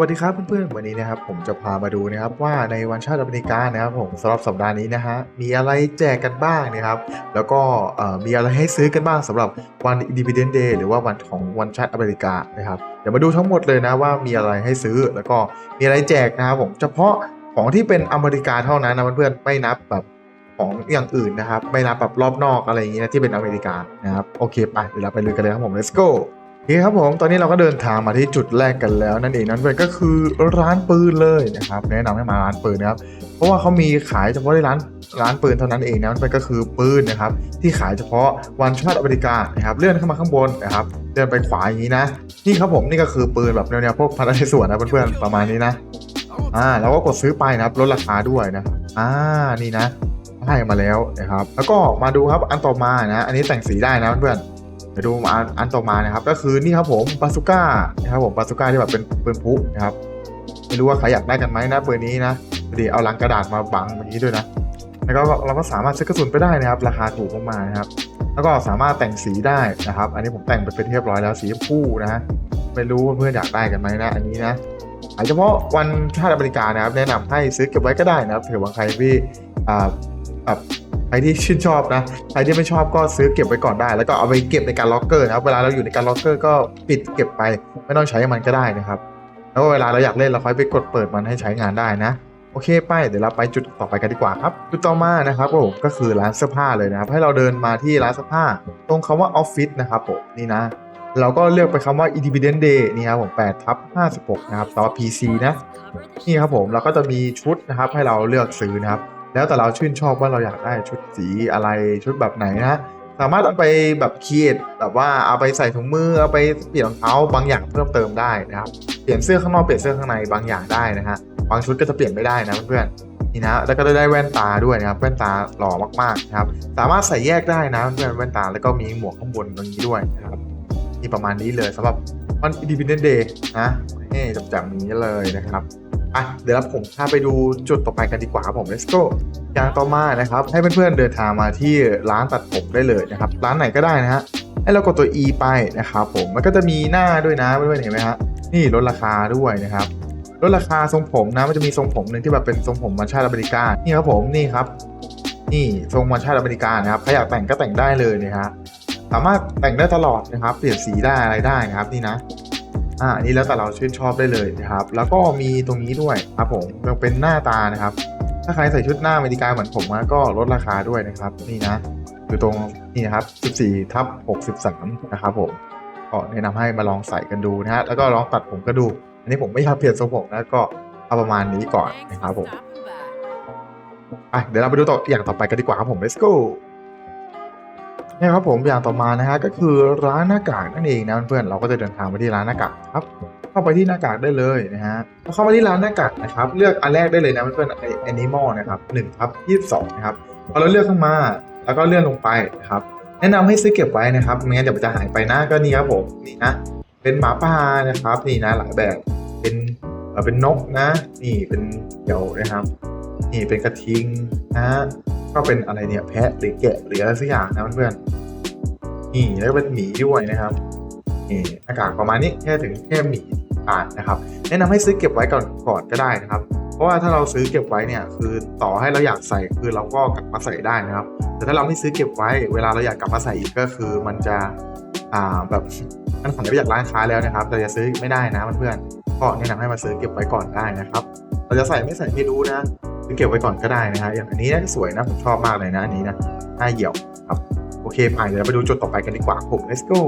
วัสดีครับเพื่อนๆวันนี้นะครับผมจะพามาดูนะครับว่าในวันชาติอเมริกานะครับผมสำหรับสัปดาห์นี้นะฮะมีอะไรแจกกันบ้างนะครับแล้วก็มีอะไรให้ซื้อกันบ้างสำหรับวัน Independence Day หรือว่าวันของวันชาติอเมริกานะครับเดี๋ยวมาดูทั้งหมดเลยนะว่ามีอะไรให้ซื้อแล้วก็มีอะไรแจกนะครับผมเฉพาะของที่เป็นอเมริกาเท่านั้นนะเพื่อนๆไม่นับแบบของอย่างอื่นนะครับไม่นับแบบรอบนอกอะไรอย่างเงี้นะที่เป็นอเมริกานะครับโอเคไปเดี๋ยวเราไปลุยกันเลยครับผม let's go โอเครับผมตอนนี้เราก็เดินทางมาที่จุดแรกกันแล้ว นั่นเองนั่นเป็นก็คือร้านปืนเลยนะครับแนะนำให้มาร้านปืนนะครับเพราะว่าเขามีขายเฉพาะในร้านร้านปืนเท่านั้นเองนะนั่นเป็นก็คือปืนนะครับที่ขายเฉพาะวันชาติอเมริกานะครับเลื่อนเข้ามาข้างบนนะครับเดินไปขวาอย่างนี้นะนี่ครับผมนี่ก็คือปืนแบบแนวๆพวกพันธุ์ในสวนนะเพื่อนๆประมาณนี้นะอ่าแล้วก็กดซื้อไปนะครับลดราคาด้วยนะอ่านี่นะได้มาแล้วนะครับแล้วก็มาดูครับอันต่อมานะอันนี้แต่งสีได้นะเพื่อนๆ เดี๋ยวดูมาอันอันต่อมานะครับ ก็คือนี่ครับผมบาซูก้านะครับผมบาซูก้าที่แบบเป็นปืนพุนะครับไม่รู้ว่าใครอยากได้กันไหมนะปืนนี้นะพอดีเอาลังกระดาษมาบังอย่างนี้ด้วยนะแล้วก็เราก็สามารถซื้อกระสุนไปได้นะครับ ราคาถูกมากๆนะครับ แล้วก็สามารถแต่งสีได้นะครับ อันนี้ผมแต่งไปเป็นเรียบร้อยแล้วสีชมพูนะไม่รู้เพื่อนอยากได้กันไหมนะอันนี้นะอาจเฉพาะวันชาติอเมริกานะครับ แนะนำให้ซื้อเก็บไว้ก็ได้นะครับเผื่อว่าใครที่อ่าแบบ ใครที่ชื่นชอบนะใครที่ไม่ชอบก็ซื้อเก็บไว้ก่อนได้ แล้วก็เอาไปเก็บในการล็อกเกอร์นะครับเวลาเราอยู่ในการล็อกเกอร์ก็ปิดเก็บไป ไม่ต้องใช้มันก็ได้นะครับ แล้วเวลาเราอยากเล่นเราค่อยไปกดเปิดมันให้ใช้งานได้นะโอเคไปเดี๋ยวเราไปจุดต่อไปกันดีกว่าครับ จุดต่อมานะครับผมก็คือร้านเสื้อผ้าเลยนะครับ ให้เราเดินมาที่ร้านเสื้อผ้า ตรงคำว่าออฟฟิศนะครับผมนี่นะ เราก็เลือกไปคำว่า Independent Day นี่ครับผม8ทับ56 นะครับต่อ PC นะ นี่ครับผมเราก็จะมีชุดนะครับให้เราเลือกซื้อนะครับ แล้วแต่เราชื่นชอบว่าเราอยากได้ชุดสีอะไรชุดแบบไหนนะสามารถเอาไปแบบเคีเอทแบบว่าเอาไปใส่ถุงมือเอาไปเปลี่ยนรองเท้าบางอย่างเพิ่มเติมได้นะครับเปลี่ยนเสื้อข้างนอกเปลี่ยนเสื้อข้างในบางอย่างได้นะฮะบางชุดก็จะเปลี่ยนไม่ได้นะเพื่อนๆนี่นะแล้วก็ได้แว่นตาด้วยนะครับแว่นตาหล่อมากๆนะครับสามารถใส่แยกได้นะเพื่อนๆแว่นตาแล้วก็มีหมวกข้างบนตรงนี้ด้วยนะครับนี่ประมาณนี้เลยสำหรับวัน Independence Day นะนี่จับๆนี้เลยนะครับ อะเดี๋ยวผมพาไปดูจุดต่อไปกันดีกว่าครับผม let's go อย่างต่อมานะครับ ให้เพื่อนๆเดินทางมาที่ร้านตัดผมได้เลยนะครับ ร้านไหนก็ได้นะฮะให้เรากดตัว e ไปนะครับผมมันก็จะมีหน้าด้วยนะเพื่อนๆเห็นไหมฮะนี่ลดราคาด้วยนะครับลดราคาทรงผมนะมันจะมีทรงผมหนึ่งที่แบบเป็นทรงผมวันชาติอเมริกานี่ครับผมนี่ครับ นี่ทรงวันชาติอเมริกานะครับใครอยากแต่งก็แต่งได้เลยนะฮะสามารถแต่งได้ตลอดนะครับ เปลี่ยนสีได้อะไรได้นะครับนี่นะ อ่าอันนี้แล้วแต่เราชื่นชอบได้เลยนะครับ แล้วก็มีตรงนี้ด้วยครับผมยังเป็นหน้าตานะครับ ถ้าใครใส่ชุดหน้าอเมริกาเหมือนผมอะก็ลดราคาด้วยนะครับนี่นะอยู่ตรงนี่นะครับ 14ทับ63 นะครับผมก็แนะนำให้มาลองใส่กันดูนะฮะแล้วก็ลองตัดผมก็ดู อันนี้ผมไม่อยากเปลี่ยนทรงผมนะก็เอาประมาณนี้ก่อนนะครับผมอะเดี๋ยวเราไปดูต่ออย่างต่อไปกันดีกว่าครับผม let's go นี่ครับผมอย่างต่อมานะฮะก็คือร้านหน้ากากนั่นเองนะเพื่อนๆเราก็จะเดินทางไปที่ร้านหน้ากากครับเข้าไปที่หน้ากากได้เลยนะฮะพอเข้ามาที่ร้านหน้ากากนะครับ เลือกอันแรกได้เลยนะเพื่อนๆไอแอนิมอลนะครับหนึ่งทับยี่สิบสองนะครับพอเราเลือกเข้ามาแล้วก็เลื่อนลงไปนะครับแนะนำให้ซื้อเก็บไว้นะครับไม่งั้นเดี๋ยวมันจะหายไปนะก็นี่ครับผมนี่นะเป็นหมาป่านะครับนี่นะหลายแบบเป็นเป็นนกนะ นี่เป็นเดี๋ยวนะครับ นี่เป็นกระทิงนะ ก็เป็นอะไรเนี่ยแพะหรือแกะหรืออะไรสักอย่างนะเพื่อนๆนี่แล้วก็เป็นหมีด้วยนะครับนี่หน้ากากประมาณนี้แค่ถึงแค่หมีผ่านนะครับ แนะนำให้ซื้อเก็บไว้ก่อนก่อนก็ได้นะครับ เพราะว่าถ้าเราซื้อเก็บไว้เนี่ยคือต่อให้เราอยากใส่คือเราก็กลับมาใส่ได้นะครับ แต่ถ้าเราไม่ซื้อเก็บไว้เวลาเราอยากกลับมาใส่อีกก็คือมันจะอ่าแบบมันขายไปจากร้านค้าแล้วนะครับเราจะซื้อไม่ได้นะเพื่อนๆก็แนะนำให้มาซื้อเก็บไว้ก่อนได้นะครับ เราจะใส่ไม่ใส่ไม่รู้นะ ซื้อเก็บไว้ก่อนก็ได้นะฮะอย่างอันนี้นะสวยนะผมชอบมากเลยนะอันนี้นะหน้าเหี่ยวครับโอเคไปเดี๋ยวไปดูจุดต่อไปกันดีกว่าผม let's go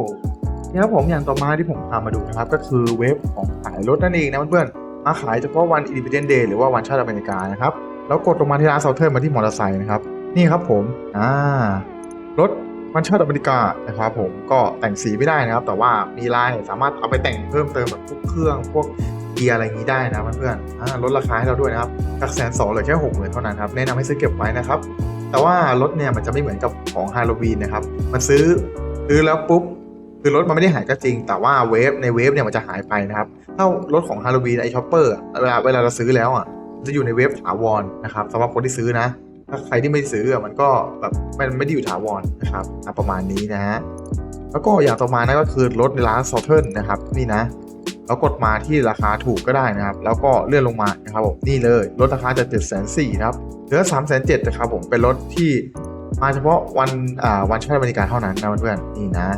นี่ครับผมอย่างต่อมาที่ผมพามาดูนะครับ ก็คือเว็บของขายรถนั่นเองนะเพื่อนๆมาขายเฉพาะวัน Independence Day หรือว่าวันชาติอเมริกานะครับแล้วกดลงมาที่ร้านเซาเทิร์นมาที่มอเตอร์ไซค์นะครับนี่ครับผมอ่ารถวันชาติอเมริกานะครับผมก็แต่งสีไม่ได้นะครับ แต่ว่ามีลายสามารถเอาไปแต่งเพิ่มเติมแบบพวกเครื่องพวก กียร์อะไรอย่างนี้ได้นะเพื่อนๆอ่าลดราคาให้เราด้วยนะครับจากแสนสองเหลือแค่หกหมื่นเท่านั้นครับแนะนำให้ซื้อเก็บไว้นะครับ แต่ว่ารถเนี่ยมันจะไม่เหมือนกับของฮาโลวีนนะครับ มันซื้อซื้อแล้วปุ๊บคือรถมันไม่ได้หายก็จริง แต่ว่าเวฟในเวฟเนี่ยมันจะหายไปนะครับถ้ารถของฮาโลวีนไอช็อปเปอร์เวลาเวลาเราซื้อแล้วอะจะอยู่ในเวฟถาวรนะครับสำหรับคนที่ซื้อนะ ถ้าใครที่ไม่ซื้ออะมันก็แบบมันไม่ได้อยู่ถาวรนะครับประมาณนี้นะฮะแล้วก็อย่างต่อมานั่นก็คือรถในร้านซอเทิร์นนะครับนี่นะ แล้วกดมาที่ราคาถูกก็ได้นะครับ แล้วก็เลื่อนลงมานะครับผมนี่เลยลดราคาจาก7 4 0 0 0นะครับเหลือ 3 7 0 0 0นะครับผมเป็นรถที่มาเฉพาะวันอ่าวันใช้บริการเท่านั้นนะเพื่อนๆนี่นะ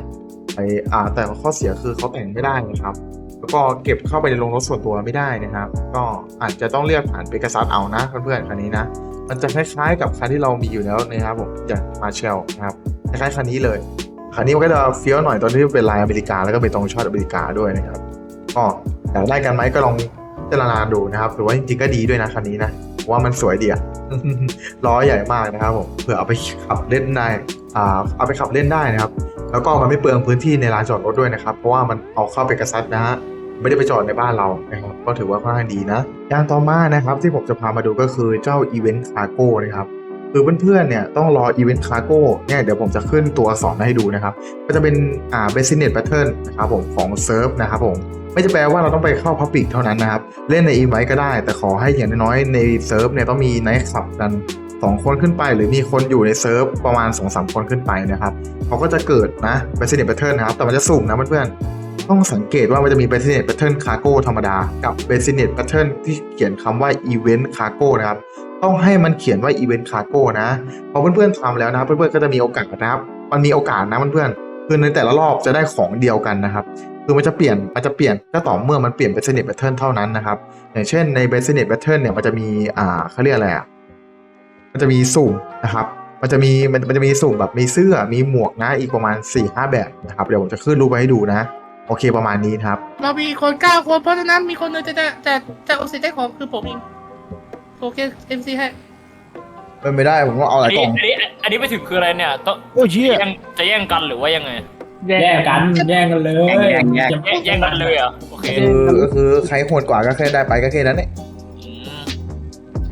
ไออ่าแต่ข้อเสียคือเขาแต่งไม่ได้นะครับแล้วก็เก็บเข้าไปในโรงรถส่วนตัวไม่ได้นะครับ ก็อาจจะต้องเรียกผ่านเปก a ซัสเอานะเพื่อนๆคันนี้นะ มันจะคล้ายๆกับคันที่เรามีอยู่แล้วนะครับผมอย่างมาเชลนะครับคล้ายๆคันนี้เลยคันนี้มันก็จะเฟี้ยวหน่อยตอนที่เป็นลายอเมริกาแล้วก็เป็นตรงชอตอเมริกาด้วยนะครับ ก็อยากได้กันไหมก็ลองพิจารณาดูนะครับหรือว่าจริงๆก็ดีด้วยนะคันนี้นะว่ามันสวยดีอะล้อใหญ่มากนะครับผมเผื่อเอาไปขับเล่นได้อ่าเอาไปขับเล่นได้นะครับ แล้วก็มันไม่เปลืองพื้นที่ในลานจอดรถด้วยนะครับ เพราะว่ามันเอาเข้าไปกระซัดนะฮะไม่ได้ไปจอดในบ้านเรานะครับก็ถือว่าค่อนข้างดีนะอย่างต่อมานะครับที่ผมจะพามาดูก็คือเจ้า Event Cargo นะครับคือเพื่อนๆเนี่ยต้องรอ Event Cargo เนี่ยเดี๋ยวผมจะขึ้นตัวสอนให้ดูนะครับ ก็จะเป็นอ่า Business Pattern นะครับผมของเซิร์ฟนะครับผม ไม่จะแปลว่าเราต้องไปเข้า Public เท่านั้นนะครับ เล่นใน e v e ก็ได้ แต่ขอให้อย่างน้อยในเซิร์ฟเนี่ยต้องมีไนท์ขับกัน 2 คนขึ้นไป หรือมีคนอยู่ในเซิร์ฟประมาณ 2-3 คนขึ้นไปนะครับเขาก็จะเกิดนะ Business Pattern นะครับ แต่มันจะสุ่มนะเพื่อนๆต้องสังเกตว่ามันจะมี Business Pattern Cargo ธรรมดา กับ Business Pattern ที่เขียนคำว่า Event Cargo นะครับต้องให้มันเขียนว่า Event Cargo นะพอเพื่อนๆทำแล้วนะเพื่อนๆก็จะมีโอกาสนะครับ มันมีโอกาสนะเพื่อนๆคือในแต่ละรอบจะได้ของเดียวกันนะครับ คือมันจะเปลี่ยนมันจะเปลี่ยนก็ต่อเมื่อมันเปลี่ยน Business Pattern เท่านั้นนะครับ อย่างเช่นใน Business Pattern เนี่ยมันจะมีอ่าเขาเรียกอะไรอะมันจะมีสุ่มนะครับ มันจะมีมันมันจะมีสุ่มแบบมีเสื้อมีหมวกนะอีกประมาณ4ี่ห้าแบบนะครับเดี๋ยวผมจะขึ้นรูปไว้ให้ดูนะ โอเคประมาณนี้นะครับ เรามีคนเก้าคนเพราะฉะนั้นมีคนหนึงจะจะจะจะเอาสิทธิ์ได้ของคือผมเองโอเคเอ็มซีให้เป็นไม่ได้ผมก็เอาหอัลานยกนี้ล่อง อันนี้อันนี้ไปถึงคืออะไรเนี่ยต้องโอ้เชี่ยแย่งจะแย่งกันหรือว่ายังไง แย่งกัน แย่งกันเลยแย่งแย่งแย่งแย่งกันเลยเหรอะโอเคคือก็คือใครโหดกว่าก็แค่ได้ไปก็แค่นั้นเองอืม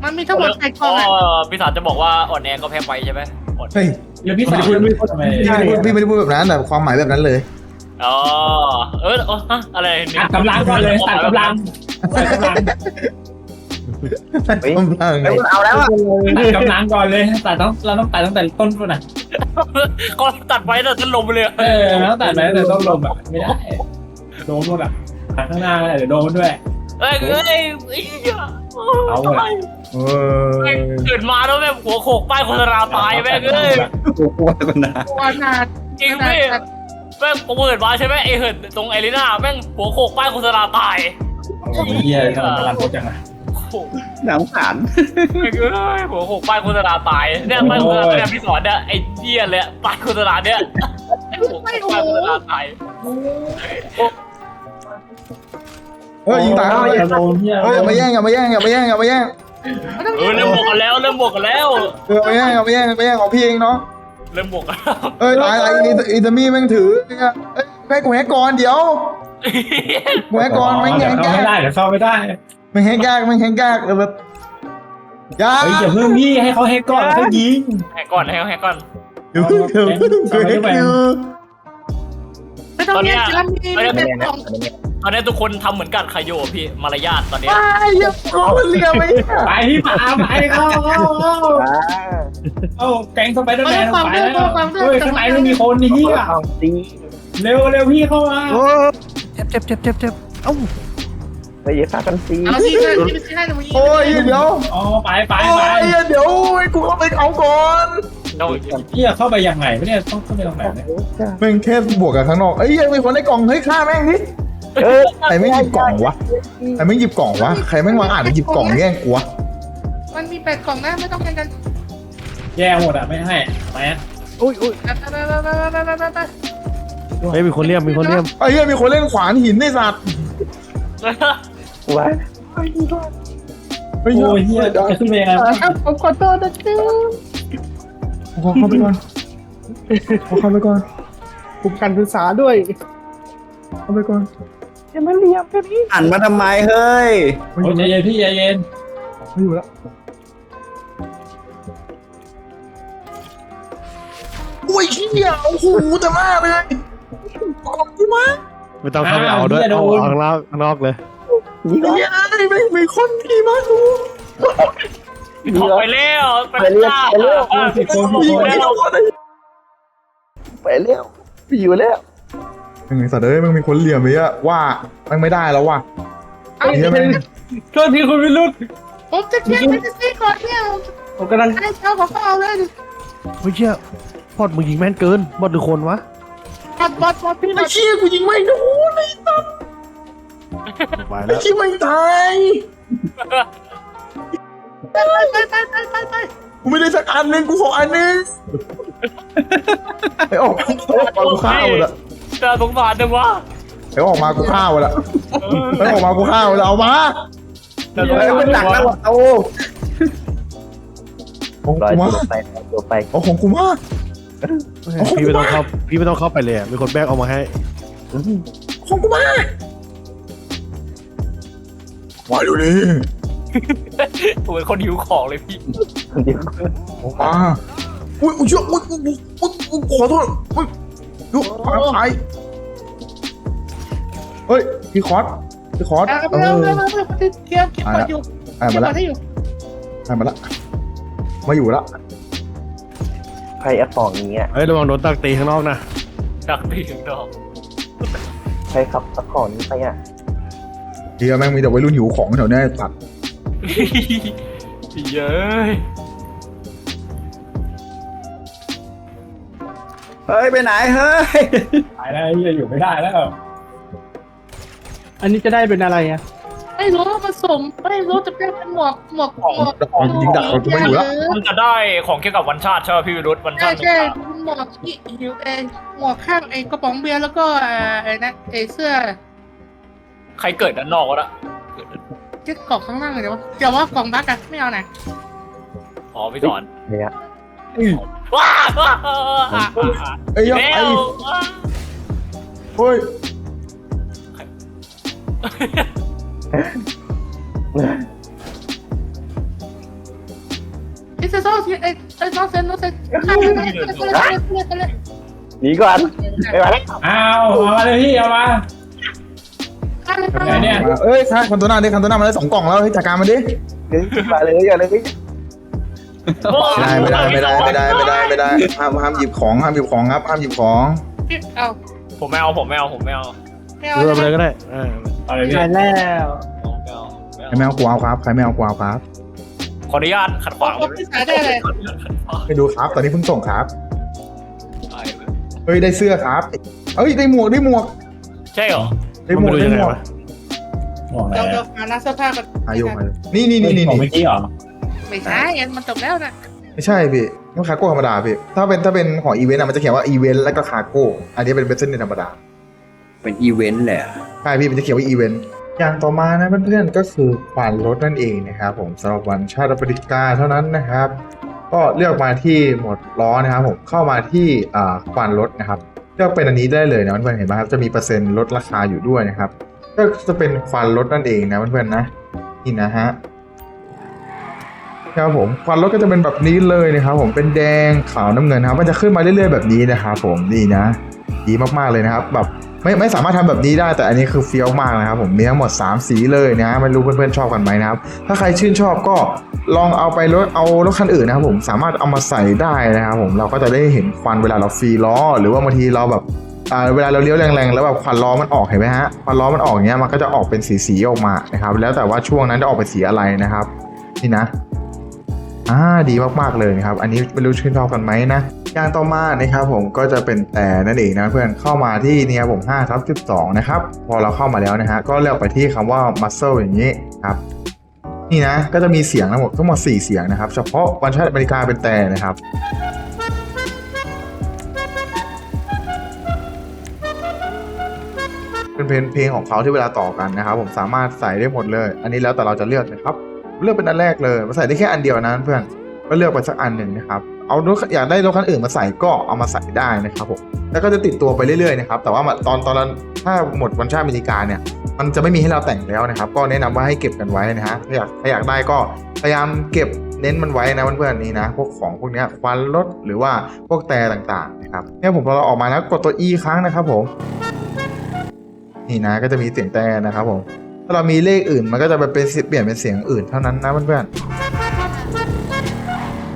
มันมีทั้งหมดแปดกล่อ๋อองอะพี่สารจะบอกว่าอ่อนแอก็แพ้ไปใช่ไหมอ่อนเฮ้ยแล้วพี่สาวไม่พูดทำไมพี่ไม่ได้พูดพี่ไม่ได้พูดแบบนั้นแต่ความหมายแบบนั้นเลยอ๋อเออเออฮะอะไรเนี่ยตัดกำลังก่อนเลยตัดกำลังตัดกำลังกำลังไงเอาแล้วอะตัดกำลังก่อนเลยตัดต้องเราต้องตัดตั้งแต่ต้นก่อนนะ ก็ตัดไว้แต่จะลมไปเลยเออเราต้องตัดไปตั้งแต่ต้นลมแบบไม่ได้โดนหมดอะตัดข้างหน้าเดี๋ยวโดนด้วย เอ้ยเอ้ยไอ้เหี้ยเอาทำไมอะเอแม่งอเกิดมาแล้วแม่งหัวโขกป้ายโฆษณาตายแม่งเอ้ยกูกลัวกันนะตัวขนาดจริงพี่แม่งผมเกิดมาใช่ไหมไอ้เหินตรงไอรีนาแม่งหัวโขกป้ายโฆษณาตาย โอ้ยเฮียทำไมกำลังโคตรจังอะ หนังผ่านไอ้เอ้ยหัวโขกป้ายโฆษณาตายเนี่ยป้ายโฆษณาเนี่ยพี่สอนเนี่ยไอ้เหี้ยเลยป้ายโฆษณาเนี่ยไอ้หัวโขกป้ายโฆษณาตายเฮ้ยยิงตายแล้วเฮ้ยอย่ามาแย่งอย่ามาแย่งอย่ามาแย่งอย่ามาแย่งเออเริ่มบวกกันแล้วเริ่มบวกกันแล้วเออมาแย่งอย่ามาแย่งอย่ามาแย่งของพี่เองเนาะเริ่มบวกกันแล้วเอ้ยตายตายอีอีตามี่แม่งถือเอ้ยให้กูแฮกก่อนเดี๋ยวแฮกก่อนแม่งแฮกเข้ายากไม่ได้เดี๋ยวเข้าไม่ได้ ม่งแฮกยากแม่งแฮกยากเออแบบยากเฮ้ยอย่าเพิ่งพี่ให้เขาเฮกก่อนเขายิง แหกก่อนแหกแหกก่อน เดี๋ยวเพิ่งเดี๋ยวเพิ่งกูแฮกอยู่ไม่ต้องแย่งกันมีมีเป็นกล่องตอนนี้ทุกคนทำเหมือนกันใครโยพี่มารยาทตอนนี้ว้ายอย่าโกนเรียกไปไปพี่ป่าไปเข้าเข้าเข้าเข้าแก๊งสไปเดอร์แมนไปแล้วเฮ้ยข้างในไม่มีคนนี่อะเอาตีเร็วเร็วพี่เข้ามาโอ้เจ็บเจ็บเจ็บเจ็บเจ็บเอ้า ไปเย็บผ้ากันตีเอาที่เลยที่ที่ให้ตรงนี้โอ้ยเดี๋ยวอ๋อไปไปโอ้ไปยเดี๋ยวไอ้กูเข้าไปเอาก่อนเราพี่เข้าไปยังไงไม่เนี่ยต้องเข้าไปตรงไหนเนี่ยแม่งแค่บวกกันข้างนอกเอ้ยยังมีคนในกล่องเฮ้ยฆ่าแม่งดิเออใครไม่งหยิบกล่องวะใครไม่งหยิบกล่องวะใครไม่งวางอ่านหยิบกล่องแย่งกูวะมันมีแปดกล่องนะไม่ต้องแย่งกันแย่หมดอะไม่ให้ไปอุ้ยอุ้ยไปไปไปไปไปไปไปเฮ้ยมีคนเรียกมีคนเรียกไอ้เหี้ยมีคนเล่นขวานหินในสัตว์ ไว้เฮ้ยโอ้ยเฮียจะขึ้นไปยังไงครับผมขอโทษนะจ๊ะขอเข้าไปก่อนขอเข้าไปก่อนกลุ่มการศึกษาด้วย เข้าไปก่อนหันมาทำไมเฮ้ยโอ้ยใจเย็นพี่ใจเย็นไม่อยู่แล้วโอ้ยเหี้ยโอ้โหแต่มากเลยขอบคุณมากไม่ต้องเข้าไปเอาด้วยเอาเอาข้างนอกข้างนอกเลย ยิงไอ้เหี้ยไม่ไม่ไม่คนดีมากกูถอไปแล้วไปไปเรียกแล้วไปเรียกสิบคนหกยิงคนไม่โดนเลยไปเรียกไปอยู่แล้วมึงไอ้สัตว์เอ้ยมึงมีคนเหลี่ยมไปอะว่ามันไม่ได้แล้วว่ะเอาเฮียแม่งโทษทีคุณวิรุธผมจะเช็คไปจะซื้อก่อนเนี่ยผมกำลังไอ้เช้าของเขาเอาเลยเฮ้ยเชี่ยบอดมึงยิงแม่นเกินบอดหรือคนวะบอดบอดบอดพี่บอดเชี่ยกูยิงไม่โดนเลย ไปแล้วคิดไม่ตายไปไปไปไปไปไปกูไม่ได้สักอันหนึงกูขออันหนึงไอ้ออกออกมากูฆ่าหมดละจะสงสารจังวะไอ้ออกมากูฆ่าหมดละไอ้ออกมากูฆ่าหมดละเอามาจะสงเฮ้ยสารมันหนักแล้วโอ้ของลอยกูมาตัวไปตัวไปเอาของกูมาพี่ไม่ต้องเข้าพี่ไม่ต้องเข้าไปเลยอะมีคนแบกเอามาให้ของกูมา มาดูดิผมเป็นคนหิวของเลยพี่เดี๋ยวของมาอุ้ยอุ้ยเชื่ออุ้ยอุ้ยอุ้ยอุ้ยอุ้ยขอโทษอุ้ยยุบปากไปเฮ้ยพี่คอสพี่คอสเอาเอเร็วอเร็วเร็วเร็วเก็บเก็บบอดอยู่อ่าเก็มาบบอละดให้อยู่อ่ามาละมาอยู่ละใครแอปฟองอย่างเงี้ยเฮ้ยระวังโดนตักตีข้างนอกนะดักตีถึงดอกใครขับแอปฟองนี้ไปอะ เฮียแม่งมีแต่วัยรุ่นหิวของแถวเนี้ยตัดเย้ยเฮ้ยไปไหนเฮ้ยตายแล้วเฮียอยู่ไม่ได้แล้วอันนี้จะได้เป็นอะไรอะไม่รู้ผสมไม่รู้จะเป็นหมวกหมวกหมวกดักของยิงดักของกูไม่อยู่ละมันจะได้ของเกี่ยวกับวันชาติใช่ไหมพี่วิรุธวันใช่ชาติใช่หมวกที่หิวเองหมวกข้างไอ้กระป๋องเบียร์แล้วก็เอ่อไอ้นั่นไอ้เสื้อ ใครเกิดด้านนอกวะละที่กล่องข้างล่างเลยวะเดี๋ยวว่ากล่องบั๊กอะไม่เอาไหนอ๋อพี่สอนเนี่ยว้าวไอ้ยเร็ไอ้วเฮ้ยไอ้เซโซ่ไอ้ไอ้น้องเซนน้องเซนข้ามไปเลยไปเลยไปเลยไปเลยหนีก่อนไม่ไหวแล้วอ้าวเอามาเลยพี่เอามาข้าม ไปไหนเนี่ยมาเอ้ยคันตัวหน้าดิคันตัวหน้ามาได้สองกล่องแล้วเฮ้ยจัดการมันดิเดี๋ยวมาเลยอย่าเลยไม่ได้ไม่ได้ไม่ได้ไม่ได้ไม่ได้ไม่ได้ห้ามห้ามหยิบของห้ามหยิบของครับห้ามหยิบของเอาผมไม่เอาผมไม่เอาผมไม่เอาไม่เอาเรือไปเลยก็ได้อ่าเอาเลยพี่ใช่แล้วไม่เอาไม่ใครเอาไม่เอากูเอาครับใครไม่เอากูเอาครับขออนุญาตขัดขวางผมพิสายได้เลยไปดูครับ ตอนนี้เพิ่งส่งครับได้เลยเฮ้ยได้เสื้อครับเอ้ยได้หมวกได้หมวก ใช่เหรอ ได้หมวกได้หมวกบอกอะไรเราเราหาหน้าเสื้อผ้ากันอายุมานี่นี่นี่นี่ของนี่เมื่อกี้เหรอไม่ใช่อันมันจบแล้วนะไม่ใช่พี่นี่คาโก้ธรรมดาพี่ถ้าเป็นถ้าเป็นของอีเวนต์อะมันจะเขียนว่าอีเวนต์แล้วก็คาโก้อันนี้เป็นเบสเซนธรรมดาเป็นอีเวนต์แหละ ใช่พี่มันจะเขียนว่าอีเวนต์อย่างต่อมานะเพื่อนๆก็คือขวานรถนั่นเองนะครับผมสำหรับวันชาติปฏิกาเท่านั้นนะครับ ก็เลือกมาที่หมวดล้อนะครับผมเข้ามาที่อ่าขวานรถนะครับ เลือกเป็นอันนี้ได้เลยนะเพื่อนๆเห็นไหมครับจะมีเปอร์เซ็นต์ลดราคาอยู่ด้วยนะครับก็จะเป็นควันลดนั่นเองนะเพื่อนๆนะนี่นะฮะครับผมควันรถก็จะเป็นแบบนี้เลยนะครับ ผมเป็นแดงขาวน้ำเงินครับ มันจะขึ้นมาเรื่อยๆแบบนี้นะครับผมนี่นะดีมากๆเลยนะครับ แบบ ไม่ไม่สามารถทำแบบนี้ได้แต่อันนี้คือเฟี้ยวมากนะครับผมมีทั้งหมด 3 สีเลยนะไม่รู้เพื่อนๆชอบกันไหมนะครับ ถ้าใครชื่นชอบก็ลองเอาไปรถเอารถคันอื่นนะครับผมสามารถเอามาใส่ได้นะครับผมเราก็จะได้เห็นควันเวลาเราฟรีล้อ หรือว่าบางทีเราแบบอ่าเวลาเราเลี้ยวแรงๆแล้วแบบควันล้อมันออกเห็นไหมฮะควันล้อมันออกเงี้ยมันก็จะออกเป็นสีๆออกมานะครับแล้วแต่ว่าช่วงนั้นจะออกเป็นสีอะไรนะครับนี่นะ อ่าดีมากๆเลยนะครับ อันนี้ไม่รู้ชื่นชอบกันไหมนะ อย่างต่อมานะครับผมก็จะเป็นแต่นั่นเองนะเพื่อนเข้ามาที่นี่ครับผม5ทับ12 นะครับ พอเราเข้ามาแล้วนะฮะก็เลือกไปที่คำว่า muscle อย่างนี้ครับนี่นะก็จะมีเสียงทั้งหมดทั้งหมด4เสียงนะครับ เฉพาะวันชาติอเมริกาเป็นแต่นะครับเป็นเพลงของเขาที่เวลาต่อกันนะครับ ผมสามารถใส่ได้หมดเลย อันนี้แล้วแต่เราจะเลือกนะครับ เลือกเป็นอันแรกเลยมาใส่ได้แค่อันเดียวนะเพื่อนก็เลือกไปสักอันหนึ่งนะครับเอารถอยากได้รถคันอื่นมาใส่ก็เอามาใส่ได้นะครับผมแล้วก็จะติดตัวไปเรื่อยๆนะครับแต่ว่าตอนตอนนั้นถ้าหมดวันชาติอเมริกาเนี่ย มันจะไม่มีให้เราแต่งแล้วนะครับ ก็แนะนำว่าให้เก็บกันไว้นะฮะถ้าอยากถ้าอยากได้ก็พยายามเก็บเน้นมันไว้นะเพื่อนๆนี่นะพวกของพวกนี้ควันรถหรือว่าพวกแต่ต่างๆนะครับเนี่ยผมพอเราออกมาแล้วกดตัว E ครั้งนะครับผมนี่นะก็จะมีเสียงแต่นะครับผม ถ้าเรามีเลขอื่นมันก็จะไปเป็นเปลี่ยนเป็นเสียงอื่นเท่านั้นนะเพื่อน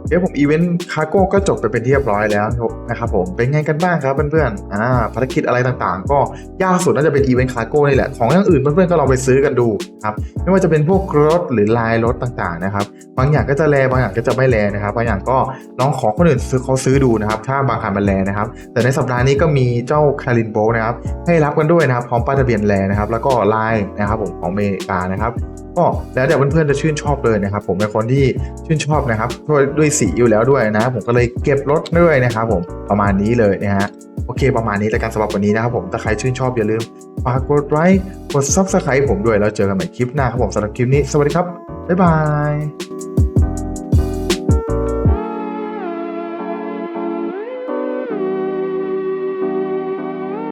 เดี๋ยวผมอีเวนต์คาร์โก้ก็จบไปเป็นที่เรียบร้อยแล้วนะครับผมเป็นไงกันบ้างครับเพื่อนๆอ่าภารกิจอะไรต่างๆ ก็ยากสุดน่าจะเป็นอีเวนต์คาร์โก้นี่แหละของอย่างอื่นเพื่อนๆก็ลองไปซื้อกันดูครับไม่ว่าจะเป็นพวกรถหรือลายรถต่างๆนะครับบางอย่างก็จะแลบางอย่างก็จะไม่แลนะครับบางอย่างก็ลองขอคนอื่นซื้อเขาซื้อดูนะครับถ้าบางคันมันแลนะครับแต่ในสัปดาห์นี้ก็มีเจ้าคารินโบนะครับให้รับกันด้วยนะครับพร้อมป้ายทะเบียนแลนะครับแล้วก็ลายนะครับผมของอเมริกานะครับก็แล้วแต่เพื่อนๆจะชื่นชอบเลยนะครับผมเป็นคนที่ชื่นชอบนะครับด้วยด้วยสีอยู่แล้วด้วยนะ ผมก็เลยเก็บรถด้วยนะครับผมประมาณนี้เลยนะฮะโอเค ประมาณนี้แล้วกันสำหรับวันนี้นะครับผมถ้าใครชื่นชอบอย่าลืมฝากกดไลค์กดซับสไคร b ์ผมด้วยแล้วเจอกันใหม่คลิปหน้าครับผมสำหรับคลิปนี้ สวัสดีครับ บ๊ายบาย